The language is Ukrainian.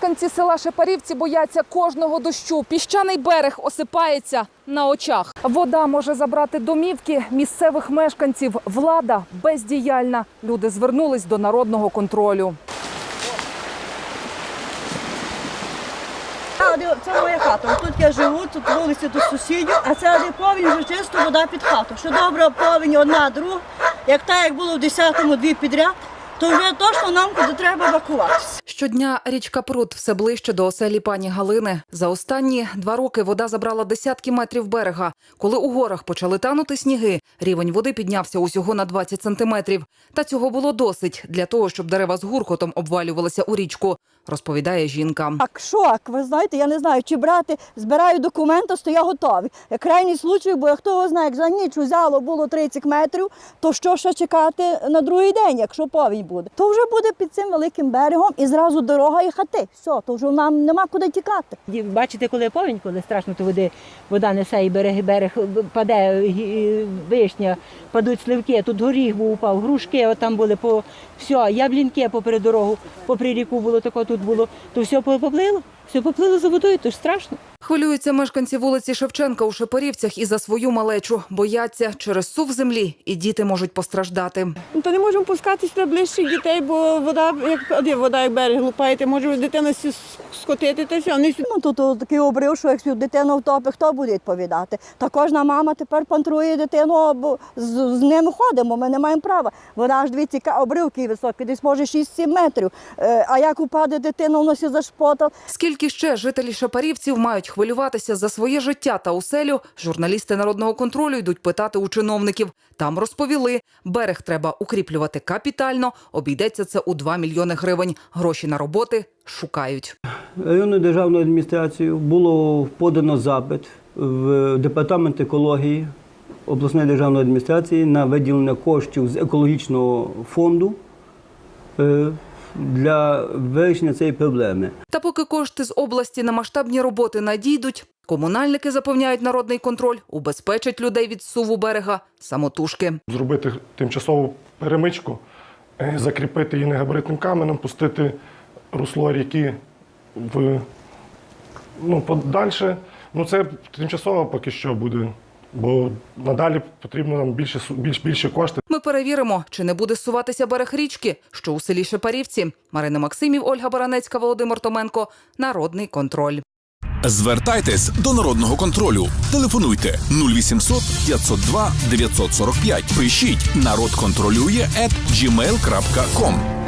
Мешканці села Шепарівці бояться кожного дощу. Піщаний берег осипається на очах. Вода може забрати домівки місцевих мешканців. Влада бездіяльна. Люди звернулись до народного контролю. Це моя хата. Тут я живу, тут вулиці до сусідів, а це де повінь вже чисто вода під хату. Що добра повінь одна, друга. Як та, як було в 10-му дві підряд, то вже точно нам куди треба евакуватися. Щодня річка Прут все ближче до оселі пані Галини. За останні два роки вода забрала десятки метрів берега. Коли у горах почали танути сніги, рівень води піднявся усього на 20 сантиметрів. Та цього було досить для того, щоб дерева з гуркотом обвалювалися у річку, розповідає жінка. Так шок, ви знаєте, я не знаю, чи брати, збираю документи, то я готовий. Як крайній случай, бо хто його знає, як за ніч взяло було 30 метрів, то що ще чекати на другий день, якщо повінь буде? То вже буде під цим великим берегом і зразу дорога і хати. Все, то вже нам нема куди тікати. Бачите, коли повінь, коли страшно, то води, вода несе і берег, берег паде вишня, падуть сливки, тут горіх був упав, грушки от там були по все, яблінки попри дорогу, попри ріку було тако, тут було, то все поплило, все поплило за водою, то ж страшно. Хвилюються мешканці вулиці Шевченка у Шепарівцях і за свою малечу. Бояться через сув землі, і діти можуть постраждати. Ну, то не можемо пускатися до ближчих дітей, бо вода, як де вода, як берег лупаєте, може дитина скотити та все. Вони Ну тут такий обрив, що якщо дитину втопить, хто буде відповідати? Та кожна мама тепер пантрує дитину, бо з, з ним ходимо, ми не маємо права. Вона аж дивіться, яка обривки високі, десь може 6-7 метрів. Е, а як упаде дитина, воно сі зашпотав. Скільки ще жителі Шепарівців мають хвилюватися за своє життя та оселю, журналісти народного контролю йдуть питати у чиновників. Там розповіли, берег треба укріплювати капітально, обійдеться це у 2 мільйони гривень. Гроші на роботи шукають. Районною державною адміністрацією було подано запит в департамент екології обласної державної адміністрації на виділення коштів з екологічного фонду е, для вирішення цієї проблеми. Поки кошти з області на масштабні роботи надійдуть, комунальники запевняють народний контроль, убезпечать людей від суву берега самотужки. зробити тимчасову перемичку, е, закріпити її негабаритним каменем, пустити русло ріки в ну, подальше. Ну, це тимчасово поки що буде, бо надалі потрібно нам більше, су- більш, більше кошти. Ми перевіримо, чи не буде суватися берег річки, що у селі Шепарівці. Марина Максимів, Ольга Баранецька, Володимир Томенко. Народний контроль. Звертайтесь до народного контролю. Телефонуйте 0800 502 945. Пишіть народ контролює at gmail.com.